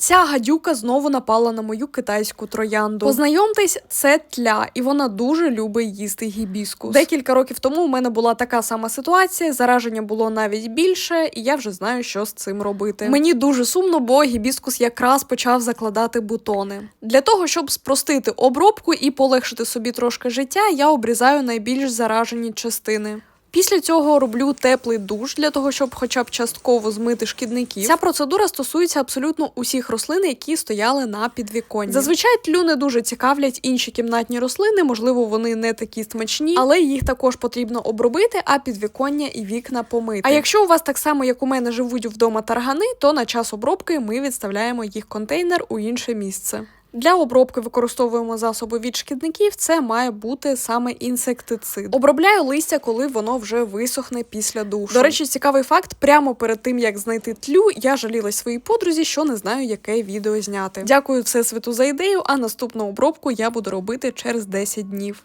Ця гадюка знову напала на мою китайську троянду. Познайомтесь, це тля, і вона дуже любить їсти гібіскус. Декілька років тому у мене була така сама ситуація. Зараження було навіть більше, і я вже знаю, що з цим робити. Мені дуже сумно, бо гібіскус якраз почав закладати бутони. Для того, щоб спростити обробку і полегшити собі трошки життя, я обрізаю найбільш заражені частини. Після цього роблю теплий душ для того, щоб хоча б частково змити шкідників. Ця процедура стосується абсолютно усіх рослин, які стояли на підвіконні. Зазвичай тлю не дуже цікавлять інші кімнатні рослини, можливо, вони не такі смачні, але їх також потрібно обробити, а підвіконня і вікна помити. А якщо у вас так само, як у мене, живуть вдома таргани, то на час обробки ми відставляємо їх контейнер у інше місце. Для обробки використовуємо засоби від шкідників. Це має бути саме інсектицид. Обробляю листя, коли воно вже висохне після душу. До речі, цікавий факт: прямо перед тим як знайти тлю, я жалілась своїй подрузі, що не знаю, яке відео зняти. Дякую всесвіту за ідею. А наступну обробку я буду робити через 10 днів.